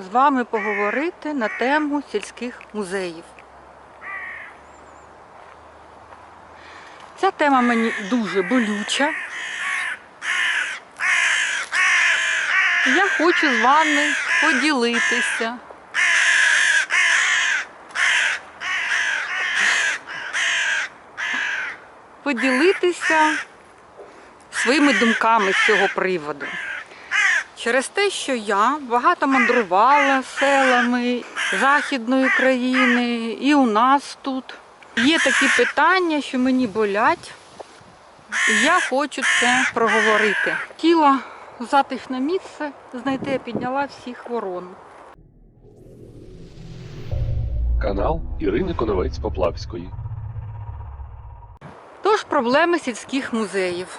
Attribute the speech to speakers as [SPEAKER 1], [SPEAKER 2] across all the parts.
[SPEAKER 1] з вами поговорити на тему сільських музеїв. Ця тема мені дуже болюча. Я хочу з вами поділитися. Поділитися своїми думками з цього приводу. Через те, що я багато мандрувала селами Західної країни і у нас тут. Є такі питання, що мені болять, і я хочу це проговорити. Хотіла затишне місце знайти, я підняла всіх ворон.
[SPEAKER 2] Канал Ірини Коновець Поплавської.
[SPEAKER 1] Тож проблеми сільських музеїв.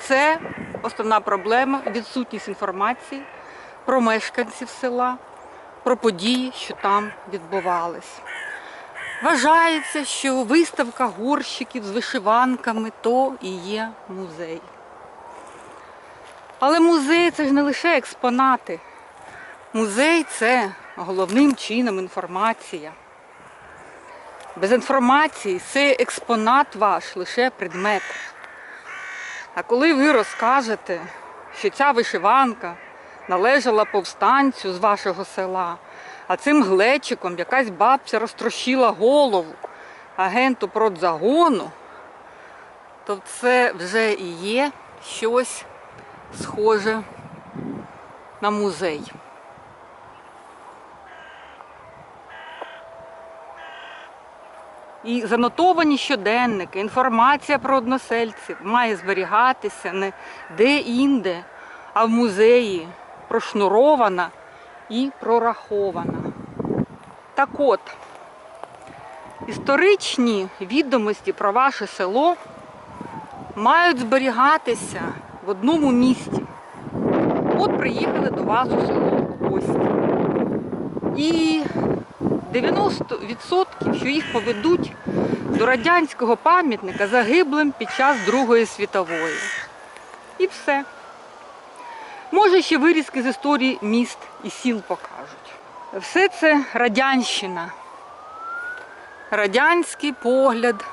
[SPEAKER 1] Це основна проблема відсутність інформації про мешканців села, про події, що там відбувались. Вважається, що виставка горщиків з вишиванками то і є музей. Але музей це ж не лише експонати. Музей це головним чином інформація. Без інформації цей експонат ваш лише предмет. А коли ви розкажете, що ця вишиванка належала повстанцю з вашого села, а цим глечиком якась бабця розтрощила голову агенту продзагону, то це вже і є щось схоже на музей. І занотовані щоденники, інформація про односельців має зберігатися не де-інде, а в музеї прошнурована і прорахована. Так от, історичні відомості про ваше село мають зберігатися в одному місці. От приїхали до вас у село в гості. І 90% що їх поведуть до радянського пам'ятника загиблим під час Другої світової. І все. Може, ще вирізки з історії міст і сіл покажуть. Все це радянщина. Радянський погляд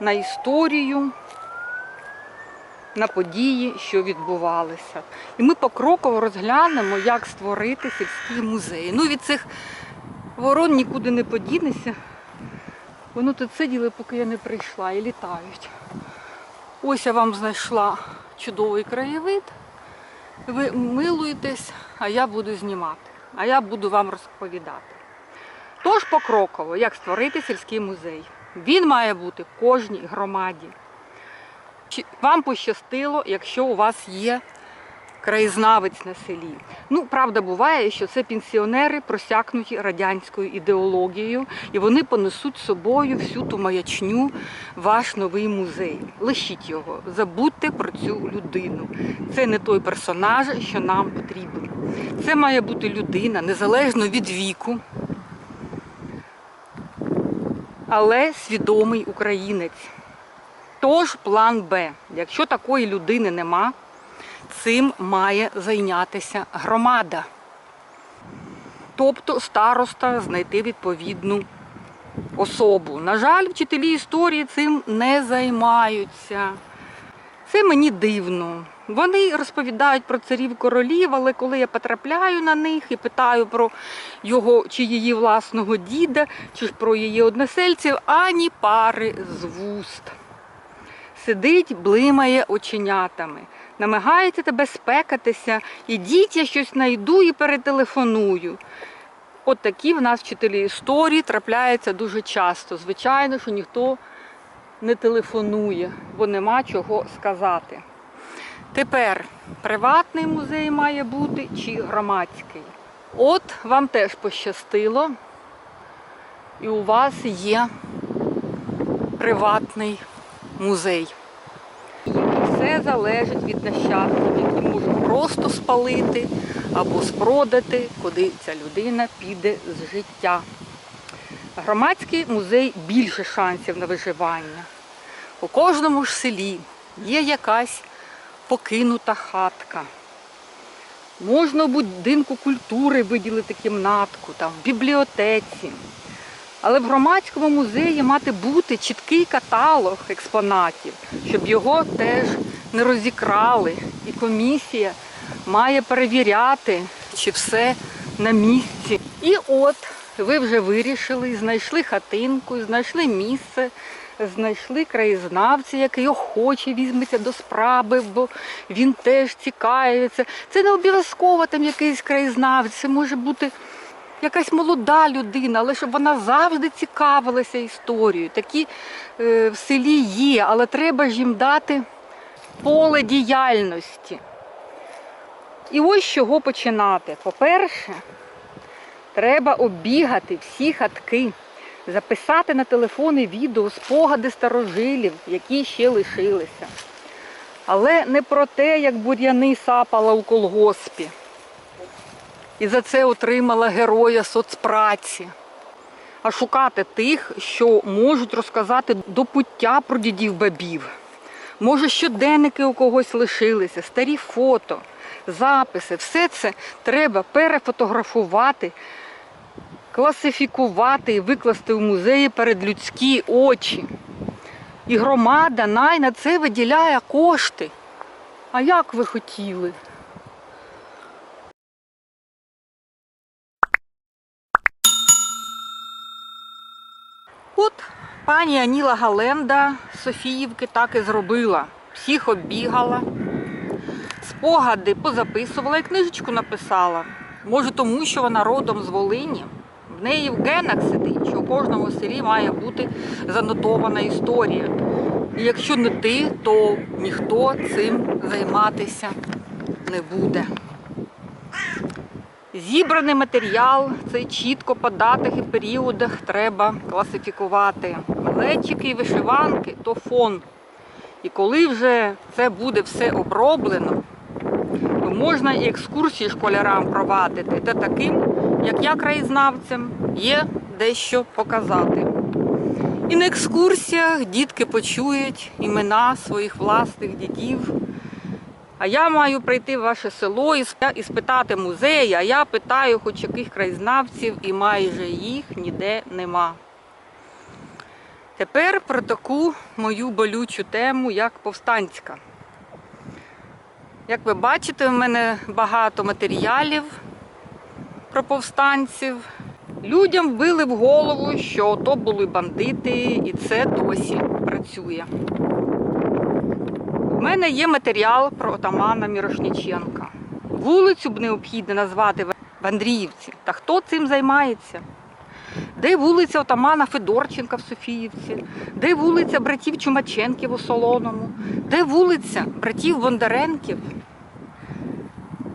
[SPEAKER 1] на історію, на події, що відбувалися. І ми покроково розглянемо, як створити сільські музеї. Ну, від цих ворон нікуди не подінешся. Воно тут сиділи, поки я не прийшла, і літають. Ось я вам знайшла чудовий краєвид. Ви милуєтесь, а я буду знімати, а я буду вам розповідати. Тож покроково, як створити сільський музей. Він має бути кожній громаді. Вам пощастило, якщо у вас є краєзнавець на селі. Ну, правда, буває, що це пенсіонери просякнуті радянською ідеологією, і вони понесуть з собою всю ту маячню ваш новий музей. Лишіть його, забудьте про цю людину. Це не той персонаж, що нам потрібен. Це має бути людина, незалежно від віку, але свідомий українець. Тож план Б. Якщо такої людини нема, цим має зайнятися громада. Тобто староста знайти відповідну особу. На жаль, вчителі історії цим не займаються. Це мені дивно. Вони розповідають про царів королів, але коли я потрапляю на них і питаю про його чи її власного діда, чи ж про її односельців, ані пари з вуст. Сидить, блимає оченятами, намагається тебе спекатися, ідіть, я щось знайду і перетелефоную. От такі в нас вчителі історії трапляються дуже часто. Звичайно, що ніхто не телефонує, бо нема чого сказати. Тепер приватний музей має бути чи громадський. От вам теж пощастило, і у вас є приватний музей. Все залежить від нащадків, які можуть просто спалити або спродати, куди ця людина піде з життя. Громадський музей більше шансів на виживання. У кожному ж селі є якась покинута хатка. Можна у будинку культури виділити кімнатку, там, в бібліотеці. Але в громадському музеї мати бути чіткий каталог експонатів, щоб його теж не розікрали. І комісія має перевіряти, чи все на місці. І от ви вже вирішили, знайшли хатинку, знайшли місце, знайшли краєзнавця, який охоче візьметься до справи, бо він теж цікавиться. Це не обов'язково там якийсь краєзнавець, це може бути якась молода людина, але щоб вона завжди цікавилася історією. Такі е, в селі є, але треба ж їм дати поле діяльності. І ось з чого починати. По-перше, треба оббігати всі хатки, записати на телефони відео спогади старожилів, які ще лишилися. Але не про те, як бур'яни сапала у колгоспі. І за це отримала героя соцпраці. А шукати тих, що можуть розказати до пуття про дідів бабів. Може, щоденники у когось лишилися, старі фото, записи. Все це треба перефотографувати, класифікувати і викласти в музеї перед людські очі. І громада най на це виділяє кошти. А як ви хотіли? От пані Аніла Галенда Софіївки так і зробила. Всіх оббігала, спогади позаписувала і книжечку написала. Може, тому що вона родом з Волині. В неї в генах сидить, що у кожному селі має бути занотована історія. І якщо не ти, то ніхто цим займатися не буде. Зібраний матеріал, цей чітко по датах і періодах треба класифікувати. Глечики і вишиванки то фон. І коли вже це буде все оброблено, то можна і екскурсії школярам провадити, та таким, як я краєзнавцям, є дещо показати. І на екскурсіях дітки почують імена своїх власних дідів. А я маю прийти в ваше село і спитати музей, а я питаю хоч яких краєзнавців, і майже їх ніде нема. Тепер про таку мою болючу тему, як повстанська. Як ви бачите, в мене багато матеріалів про повстанців. Людям вбили в голову, що то були бандити, і це досі працює. У мене є матеріал про отамана Мірошніченка. Вулицю б необхідно назвати в Андріївці. Та хто цим займається? Де вулиця отамана Федорченка в Софіївці? Де вулиця братів Чумаченків у Солоному? Де вулиця братів Бондаренків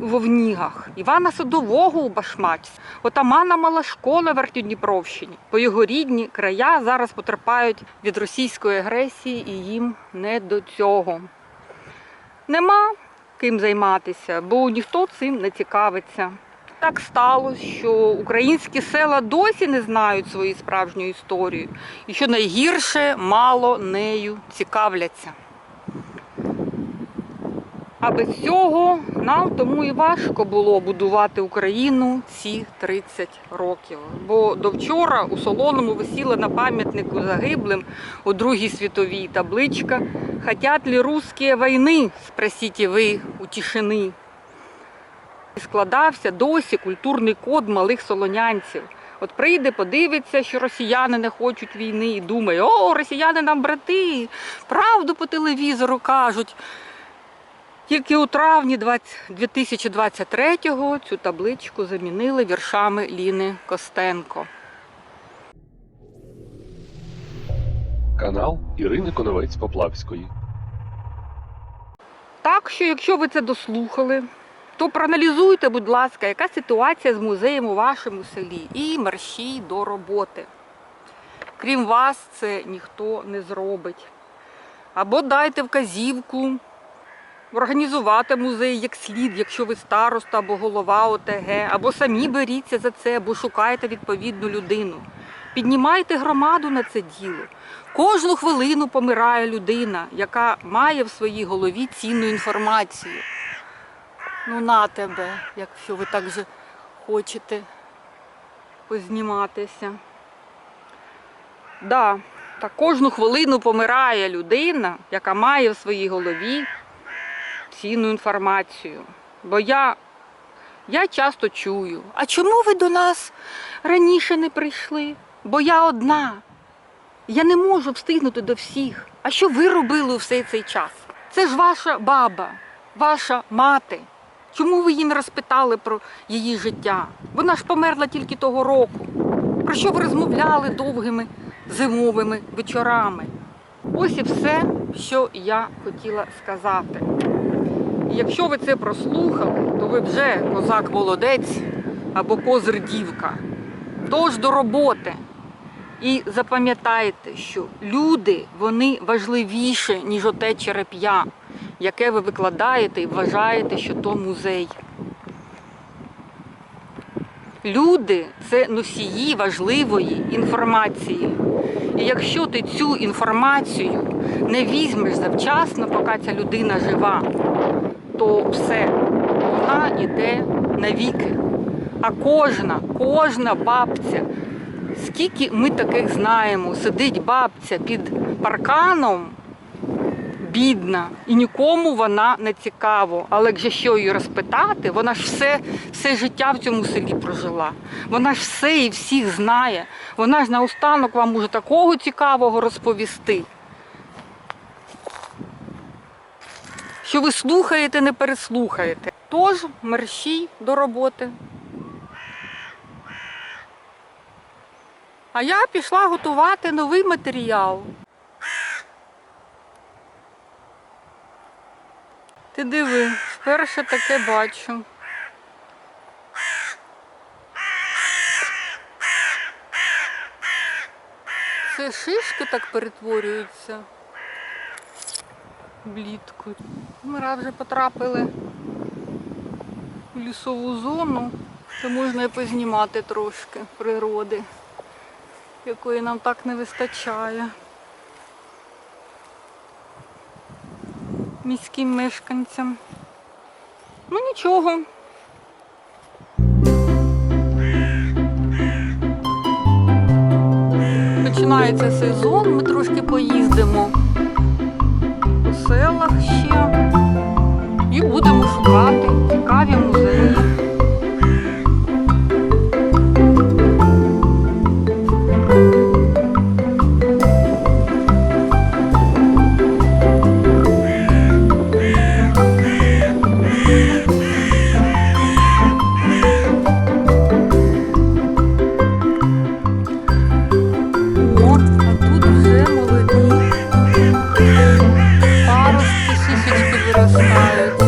[SPEAKER 1] у Вовнігах? Івана Садового у Башмачці? Отамана Малашко на Верхньодніпровщині. По його рідні края зараз потерпають від російської агресії і їм не до цього. Нема ким займатися, бо ніхто цим не цікавиться. Так сталося, що українські села досі не знають свою справжню історію, і що найгірше мало нею цікавляться. А без цього нам тому і важко було будувати Україну ці 30 років. Бо до вчора у Солоному висіла на пам'ятнику загиблим у Другій світовій табличка «Хотят ли русские війни?» спросите ви у тишини. І складався досі культурний код малих солонянців. От прийде, подивиться, що росіяни не хочуть війни, і думає, о, росіяни нам брати, правду по телевізору кажуть. Тільки у травні 2023-го цю табличку замінили віршами Ліни Костенко.
[SPEAKER 2] Канал Ірини Коновець Поплавської.
[SPEAKER 1] Так що, якщо ви це дослухали, то проаналізуйте, будь ласка, яка ситуація з музеєм у вашому селі і марші до роботи. Крім вас, це ніхто не зробить. Або дайте вказівку організувати музей як слід, якщо ви староста або голова ОТГ, або самі беріться за це, або шукайте відповідну людину. Піднімайте громаду на це діло. Кожну хвилину помирає людина, яка має в своїй голові цінну інформацію. Ну на тебе, якщо ви так же хочете позніматися. Да, так кожну хвилину помирає людина, яка має в своїй голові цінну інформацію. Бо я, я часто чую, а чому ви до нас раніше не прийшли? Бо я одна. Я не можу встигнути до всіх. А що ви робили все цей час? Це ж ваша баба, ваша мати. Чому ви її не розпитали про її життя? Вона ж померла тільки того року. Про що ви розмовляли довгими зимовими вечорами? Ось і все, що я хотіла сказати. Якщо ви це прослухали, то ви вже козак молодець або козир дівка. Тож до роботи. І запам'ятайте, що люди вони важливіше, ніж оте череп'я, яке ви викладаєте і вважаєте, що то музей. Люди це носії важливої інформації. І якщо ти цю інформацію не візьмеш завчасно, поки ця людина жива, то все, вона йде навіки. А кожна, кожна бабця, скільки ми таких знаємо, сидить бабця під парканом, бідна, і нікому вона не цікаво. Але якщо що її розпитати, вона ж все, все життя в цьому селі прожила. Вона ж все і всіх знає. Вона ж наостанок вам може такого цікавого розповісти. Що ви слухаєте, не переслухаєте. Тож мерщій до роботи. А я пішла готувати новий матеріал. Ти диви, вперше таке бачу. Це шишки так перетворюються влітку. Ми раз вже потрапили в лісову зону. Це можна і познімати трошки природи, якої нам так не вистачає. Міським мешканцям. Ну нічого. Починається сезон, ми трошки поїздимо по селах ще. сісічки виростають.